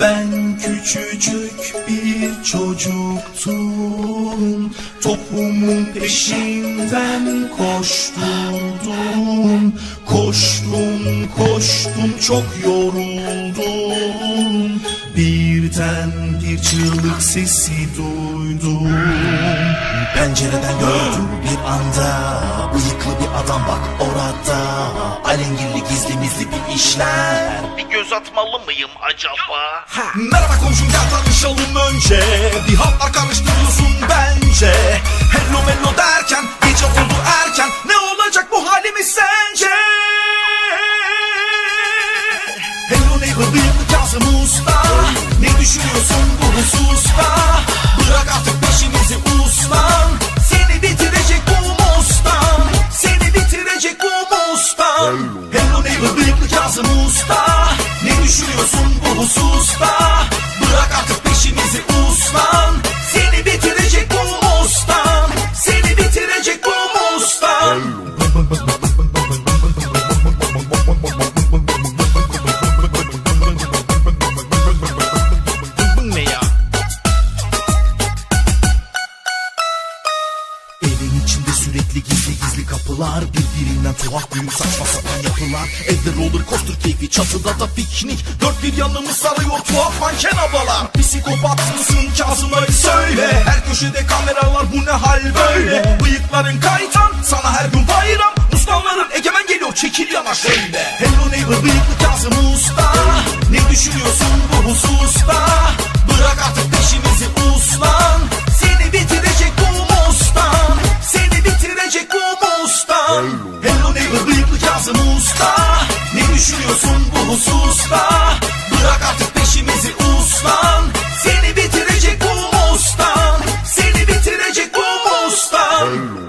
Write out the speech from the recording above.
Ben küçücük bir çocuktum. Topumun peşinden koşturdum. Koştum koştum çok yoruldum. Birden bir çığlık sesi duydum Pencereden gördüm bir anda. Bıyıklı bir adam bak orada. Alengirli gizli mizli bir işler. Bir göz atmalı mıyım acaba? Merhaba komşum gel tanışalım önce. Bir hatlar karıştırıyorsun bence. Hello mello derken gece oldu erken. Ne olacak bu halimiz sence? Hello neighbor bıyıklı Kazım Usta. Ne düşünüyorsun bu hususta? Kazım Usta Ne düşünüyorsun bu hususta? Bırak artık peşimizi ustan Seni bitirecek bu mustan Seni bitirecek bu mustan sürekli gizli gizli kapılar Birbirinden tuhaf büyük saçma sapan yapılar. Evde roller coaster keyfi çatıda da piknik. Dört bir yanımız sarıyor tuhaf manken ablalar Psikopat mısın Kazım söyle. Her köşede kameralar bu ne hal böyle? Bıyıkların kaytan sana her gün bayram. Mustalların egemen geliyor çekil yana şöyle Hello neighbor bıyıklı Kazım Usta. Ne düşünüyorsun bu hususta Hello neighbor bıyıklı Kazım Usta? Ne düşünüyorsun bu hususta? Bırak artık peşimizi uslan Seni bitirecek bu mustan Seni bitirecek bu mustan